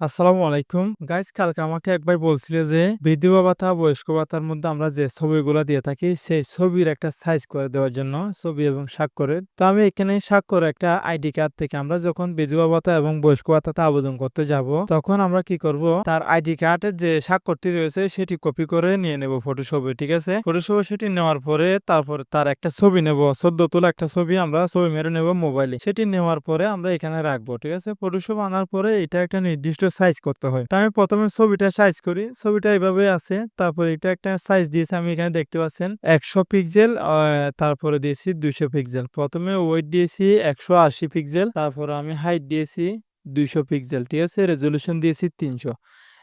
আসসালামু আলাইকুম। গাইস কালকে আমাকে একবার বলছিল যে বিধবা ভাতা, বয়স্ক ভাতার মধ্যে আমরা যে ছবিগুলা দিয়ে থাকি সেই ছবির একটা সাইজ করে দেওয়ার জন্য ছবি এবং স্বাক্ষরের। তো আমি এখানে স্বাক্ষর একটা আইডি কার্ড থেকে আমরা যখন বিধবা ভাতা এবং বয়স্ক ভাতাতে আবেদন করতে যাব তখন আমরা কি করব তার আইডি কার্ডের যে স্বাক্ষরটি রয়েছে সেটি কপি করে নিয়ে নেব ফটোশপে ঠিক আছে। ফটোশপে সেটি নেওয়ার পরে তারপর তার একটা ছবি নেব। সদ্য তোলা একটা ছবি আমরা ছবি মেরে নেব মোবাইলে। সেটি নেওয়ার পরে আমরা এখানে রাখব ঠিক আছে। ফটোশপ আনার পরে এটা একটা নির্দিষ্ট সাইজ করতে হয়। তা আমি প্রথমে ছবিটা সাইজ করি। ছবিটা এভাবে আছে। তারপরে এটা একটা সাইজ দিয়েছি আমি এখানে দেখতে পাচ্ছেন ১০০ পিক্সেল তারপরে দিয়েছি ২০০ পিক্সেল। প্রথমে ওয়েট দিয়েছি ১৮০ পিক্সেল। তারপরে আমি হাইট দিয়েছি ২০০ পিক্সেল। ঠিক আছে? রেজলিউশন দিয়েছি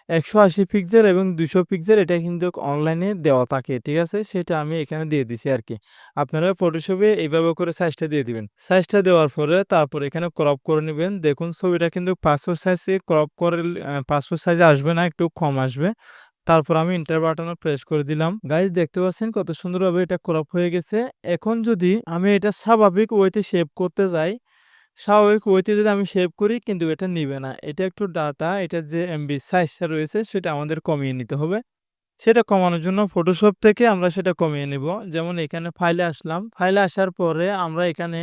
৩০০। ১৮০ পিক্সেল এবং দুশো পিক্সেল এটা কিন্তু অনলাইনে দেওয়া থাকে। ঠিক আছে? সেটা আমি এখানে দিয়ে দিছি আর কি আপনারা ফটোশপে এইভাবে করে সাইজটা দিয়ে দিবেন। সাইজটা দেওয়ার পরে তারপর এখানে ক্রপ করে নেবেন দেখুন ছবিটা কিন্তু পাসপোর্ট সাইজে ক্রপ করে পাসপোর্ট সাইজে আসবে না, একটু কম আসবে। তারপর আমি এন্টার বাটনে প্রেস করে দিলাম। গাইজ দেখতে পাচ্ছেন কত সুন্দরভাবে এটা ক্রপ হয়ে গেছে। এখন যদি আমি এটা স্বাভাবিক ওয়েতে শেপ করতে যাই, স্বাভাবিক ওয়েতে যদি আমি সেভ করি কিন্তু এটা নিবে না। এটা একটু ডাটা, এটা যে এমবি সাইজটা রয়েছে সেটা আমাদের কমিয়ে নিতে হবে। সেটা কমানোর জন্য ফটোশপ থেকে আমরা সেটা কমিয়ে নেব যেমন এখানে ফাইলে আসলাম। ফাইলে আসার পরে আমরা এখানে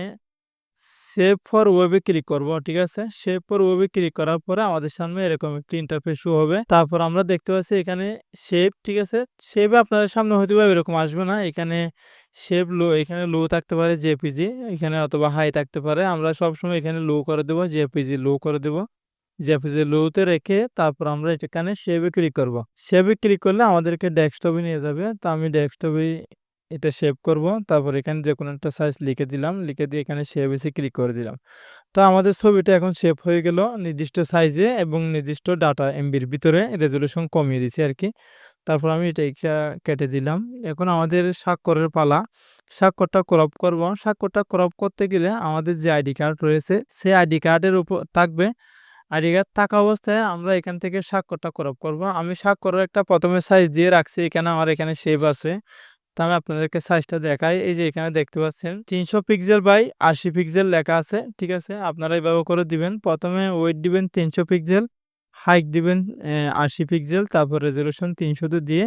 সেভ ফর ওয়েবে ক্লিক করব। ঠিক আছে? সেভ ফর ওয়েবে ক্লিক করার পরে আমাদের সামনে এরকম একটি ইন্টারফেস শো হবে। তারপর আমরা দেখতে পাচ্ছি এখানে শেপ ঠিক আছে? শেপ আপনাদের সামনে হয়তোবা এরকম আসবে না। এখানে শেপ লো এখানে লো থাকতে পারে জেপিজি এখানে অথবা হাই থাকতে পারে। আমরা সবসময় এখানে লো করে দেব, জেপিজি লো করে দেব। জেপিজি লোতে রেখে তারপর আমরা এখানে সেভে ক্লিক করব। সেভে ক্লিক করলে আমাদেরকে ডেস্কটপে নিয়ে যাবে। তো আমি ডেস্কটপেই এটা সেভ করব। তারপর এখানে যে কোনো একটা সাইজ লিখে দিলাম। লিখে দিয়ে এখানে সেভ এসে ক্লিক করে দিলাম। তো আমাদের ছবিটা এখন সেভ হয়ে গেল নির্দিষ্ট সাইজে এবং নির্দিষ্ট ডাটা এমবির ভিতরে রেজলিউশন কমিয়ে দিছি আর কি তারপর আমি এটা কেটে দিলাম। এখন আমাদের স্বাক্ষরের পালা। স্বাক্ষরটা ক্রপ করব। স্বাক্ষরটা ক্রপ করতে গেলে আমাদের যে আইডি কার্ড রয়েছে, সেই আইডি কার্ডের উপর থাকবে। আইডি কার্ড থাকা অবস্থায় আমরা এখান থেকে স্বাক্ষরটা ক্রপ করব। আমি স্বাক্ষরের একটা প্রথমে সাইজ দিয়ে রাখছি। এখানে আমার এখানে শেপ আছে। তো আমি আপনাদেরকে সাইজটা দেখাই। এই যে এখানে দেখতে পাচ্ছেন ৩০০ পিক্সেল বাই ৮০ পিক্সেল লেখা আছে। ঠিক আছে? আপনারা এভাবে করে দিবেন। প্রথমে ওয়েট দিবেন ৩০০ পিক্সেল, হাইট দিবেন ৮০ পিক্সেল তারপর রেজোলিউশন ৩০০ তে দিয়ে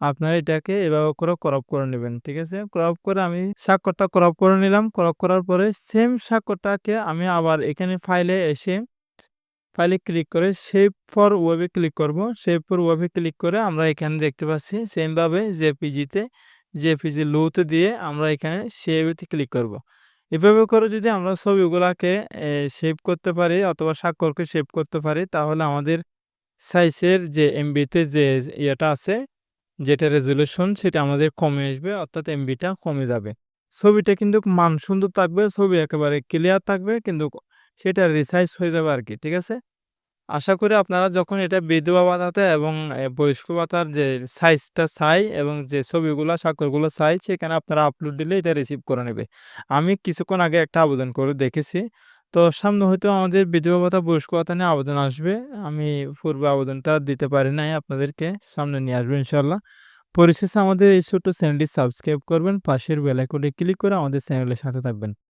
আপনারা এটাকে এভাবে করে ক্রপ করে নেবেন ঠিক আছে? ক্রপ করে আমি স্বাক্ষরটা ক্রপ করে নিলাম। ক্রপ করার পরে সেম স্বাক্ষরটাকে আমি আবার এখানে ফাইলে এসে ফাইলে ক্লিক করে সেভ ফর ওয়েবে ক্লিক করব। সেভ ফর ওয়েবে ক্লিক করে আমরা এখানে দেখতে পাচ্ছি সেম ভাবে জেপিজিতে জেপিজি লোতে দিয়ে আমরা এখানে সেভেতে ক্লিক করব। এভাবে করে যদি আমরা ছবিগুলাকে সেভ করতে পারি অথবা স্বাক্ষরকে সেভ করতে পারি, তাহলে আমাদের সাইজের যে এমবিতে যে ইয়েটা আছে, যেটা রেজোলিউশন সেটা আমাদের কমে আসবে, অর্থাৎ এমবিটা কমে যাবে। ছবিটা কিন্তু মান সুন্দর থাকবে। ছবি একেবারে ক্লিয়ার থাকবে, কিন্তু সেটা রিসাইজ হয়ে যাবে আর কি, ঠিক আছে? আশা করি আপনারা যখন এটা বিধবা ভাতাতে এবং বয়স্ক ভাতার যে সাইজটা চাই এবং যে ছবিগুলো স্বাক্ষরগুলো চাই সেখানে আপনারা আপলোড দিলে এটা রিসিভ করে নেবে। আমি কিছুক্ষণ আগে একটা আবেদন করে দেখেছি। তো সামনে হয়তো আমাদের বিধবা ভাতা, বয়স্ক ভাতা নিয়ে আবেদন আসবে। আমি পূর্বে আবেদনটা দিতে পারি নাই। আপনাদেরকে সামনে নিয়ে আসব ইনশাল্লাহ পরিশেষে আমাদের এই ছোট্ট চ্যানেলটি সাবস্ক্রাইব করবেন। পাশের বেল আইকনে ক্লিক করে আমাদের চ্যানেলের সাথে থাকবেন।